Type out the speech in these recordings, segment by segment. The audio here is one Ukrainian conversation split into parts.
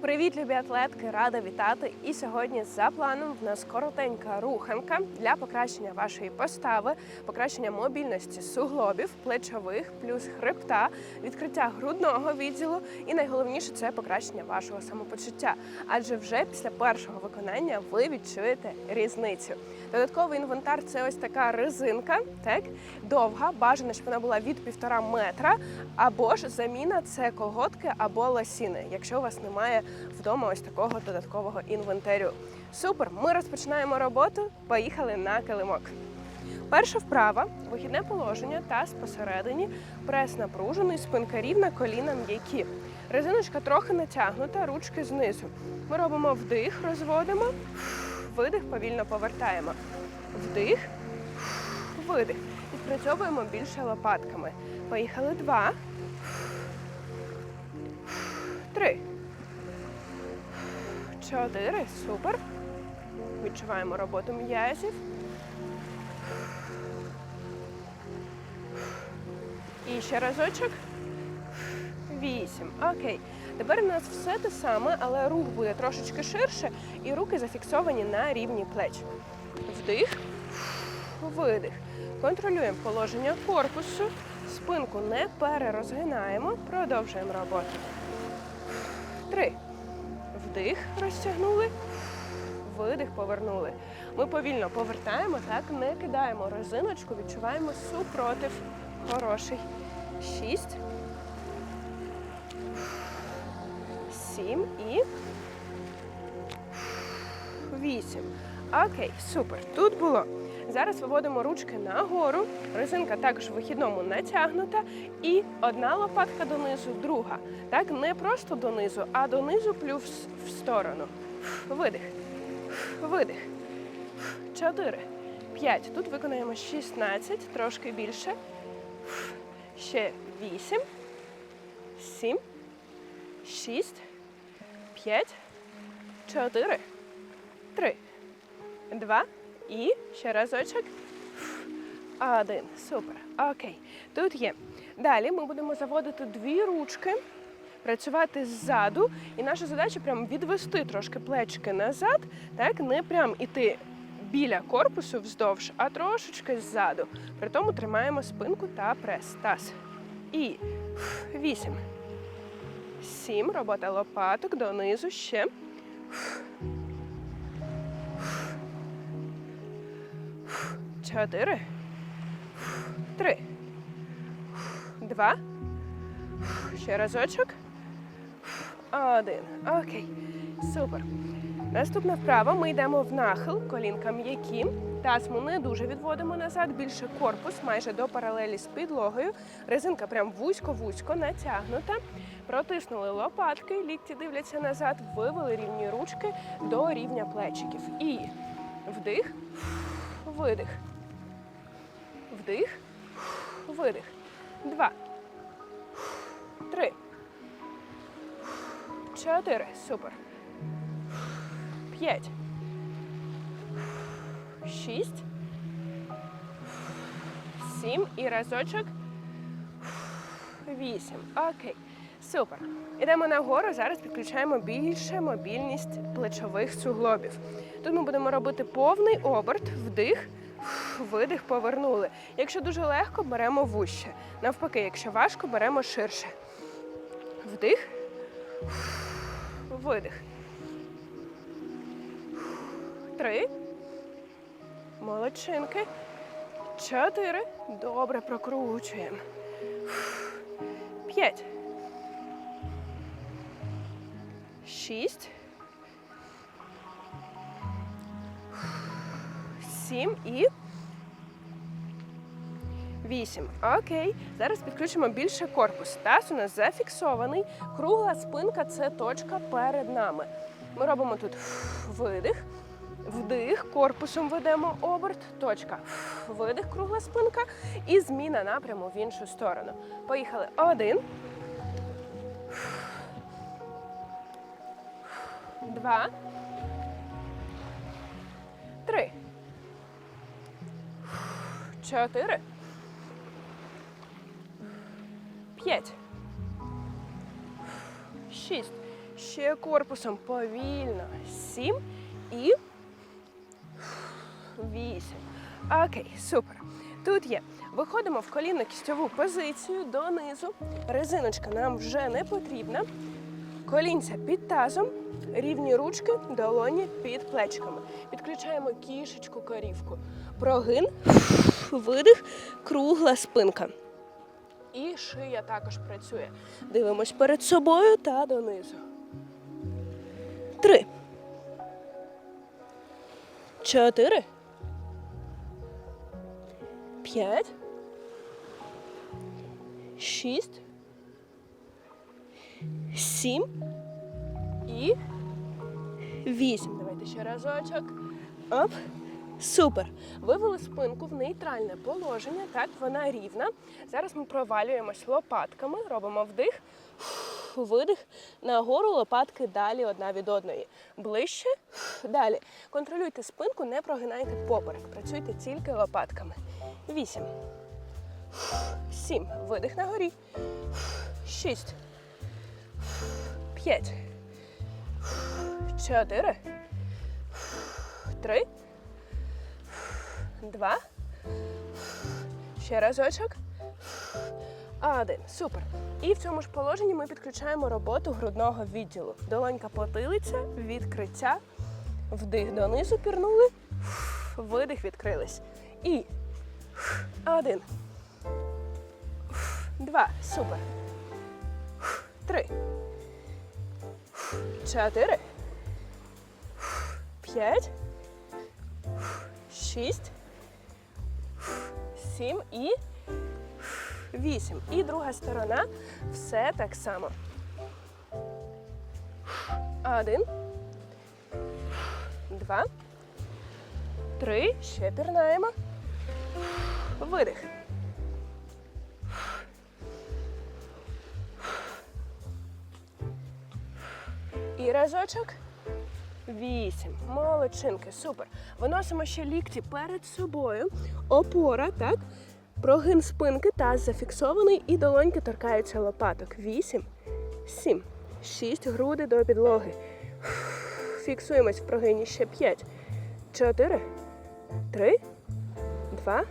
Привіт, любі атлетки! Рада вітати! І сьогодні за планом в нас коротенька руханка для покращення вашої постави, покращення мобільності суглобів, плечових, плюс хребта, відкриття грудного відділу. І найголовніше це покращення вашого самопочуття. Адже вже після першого виконання ви відчуєте різницю. Додатковий інвентар це ось така резинка, так довга, бажано, щоб вона була від півтора метра, або ж заміна це колготки або лосіни, якщо у вас немає вдома ось такого додаткового інвентарю. Супер! Ми розпочинаємо роботу. Поїхали на килимок. Перша вправа вихідне положення, таз посередині, прес напружений, спинка рівна, коліна м'які. Резиночка трохи натягнута, ручки знизу. Ми робимо вдих, розводимо, видих, повільно повертаємо. Вдих, видих. Відпрацьовуємо більше лопатками. Поїхали два. Три. Чотири. Супер. Відчуваємо роботу м'язів. І ще разочок. Вісім. Окей. Тепер у нас все те саме, але рух буде трошечки ширше, і руки зафіксовані на рівні плеч. Вдих, видих. Контролюємо положення корпусу, спинку не перерозгинаємо, продовжуємо роботу. Три. Вдих, розтягнули. Видих, повернули. Ми повільно повертаємо, так, не кидаємо резиночку, відчуваємо супротив. Хороший. Шість. Сім і вісім. Окей, супер. Тут було. Зараз виводимо ручки нагору. Резинка також в вихідному натягнута. І одна лопатка донизу, друга. Так, не просто донизу, а донизу плюс в сторону. Видих. Видих. Чотири. П'ять. Тут виконаємо 16, трошки більше. Ще вісім. Сім. Шість. П'ять. Чотири. Три. Два. І ще разочок. Один. Супер. Окей. Тут є. Далі ми будемо заводити дві ручки, працювати ззаду. І наша задача прям відвести трошки плечики назад, так, не прям іти біля корпусу вздовж, а трошечки ззаду. При тому тримаємо спинку та прес. Таз. І вісім. Сім. Робота лопаток донизу ще. Чотири. Три. Два. Ще разочок. Один. Окей. Супер. Наступна вправа. Ми йдемо в нахил, колінка м'які. Таз не дуже відводимо назад, більше корпус, майже до паралелі з підлогою. Резинка прям вузько-вузько натягнута. Протиснули лопатки, лікті дивляться назад, вивели рівні ручки до рівня плечиків. І вдих, видих. Вдих, видих. Два. Три. Чотири. Супер. П'ять. Шість. Сім. І разочок. Вісім. Окей. Супер. Ідемо нагору. Зараз підключаємо більше мобільність плечових суглобів. Тут ми будемо робити повний оберт, вдих, видих, повернули. Якщо дуже легко, беремо вуще. Навпаки, якщо важко, беремо ширше. Вдих, видих. Три. Молодчинки. Чотири. Добре, прокручуємо. П'ять. Шість. Сім і вісім. Окей. Зараз підключимо більше корпус. Таз у нас зафіксований. Кругла спинка це точка перед нами. Ми робимо тут видих, вдих, корпусом ведемо оберт, точка. Видих, кругла спинка і зміна напряму в іншу сторону. Поїхали. Один. Два. Три. Чотири. П'ять. Шість. Ще корпусом повільно. Сім і вісім. Окей, супер. Тут є. Виходимо в колінно кістьову позицію донизу. Резиночка нам вже не потрібна. Колінця під тазом, рівні ручки, долоні під плечками. Підключаємо кішечку корівку. Прогин, видих, кругла спинка. І шия також працює. Дивимось перед собою та донизу. Три. Чотири. П'ять. Шість. Сім. І вісім. Давайте ще разочок. Оп. Супер. Вивели спинку в нейтральне положення. Так, вона рівна. Зараз ми провалюємось лопатками, робимо вдих, видих. Нагору лопатки далі одна від одної. Ближче. Далі. Контролюйте спинку, не прогинайте поперек. Працюйте тільки лопатками. Вісім. Сім. Видих на горі. Шість. П'ять. Чотири. Три. Два. Ще разочок. Один. Супер. І в цьому ж положенні ми підключаємо роботу грудного відділу. Долонька потилиця, відкриття. Вдих донизу пірнули. Видих відкрились. І один. Два. Супер. Три. Чотири. П'ять. Шість. Сім і вісім. І друга сторона. Все так само. Один. Два. Три. Ще пірнаємо. Видих. І разочок. Вісім. Молодчинки, супер. Виносимо ще лікті перед собою. Опора, так? Прогин спинки, таз зафіксований і долоньки торкаються лопаток. Вісім, сім, шість, груди до підлоги. Фіксуємось в прогині ще п'ять, чотири, три, два,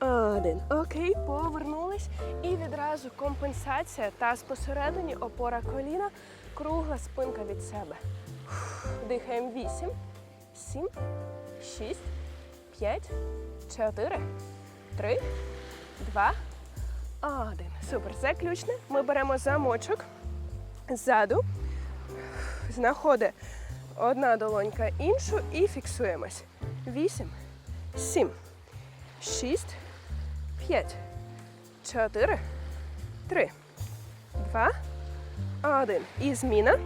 один. Окей, повернулись. І відразу компенсація. Таз посередині, опора коліна, кругла спинка від себе. Дихаємо 8, 7, 6, 5, 4, 3, 2, 1. Супер. Заключне. Ми беремо замочок ззаду, знаходить одна долонька іншу і фіксуємось. 8, 7, 6, 5, 4, 3, 2, 1. І зміна.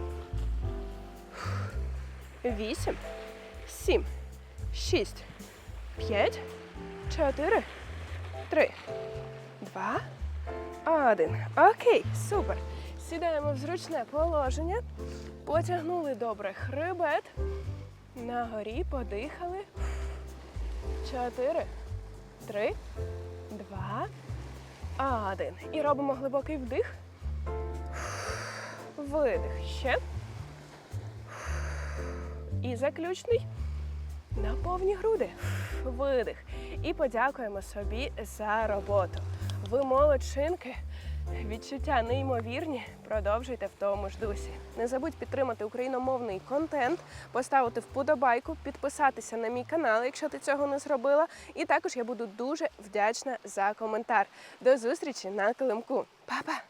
Вісім, сім, шість, п'ять, чотири, три, два, один. Окей, супер. Сідаємо в зручне положення. Потягнули добре хребет. На горі подихали. Чотири, три, два, один. І робимо глибокий вдих. Видих. Ще. І заключний на повні груди. Видих. І подякуємо собі за роботу. Ви молодчинки. Відчуття неймовірні. Продовжуйте в тому ж дусі. Не забудь підтримати україномовний контент, поставити вподобайку, підписатися на мій канал, якщо ти цього не зробила. І також я буду дуже вдячна за коментар. До зустрічі на килимку. Па-па!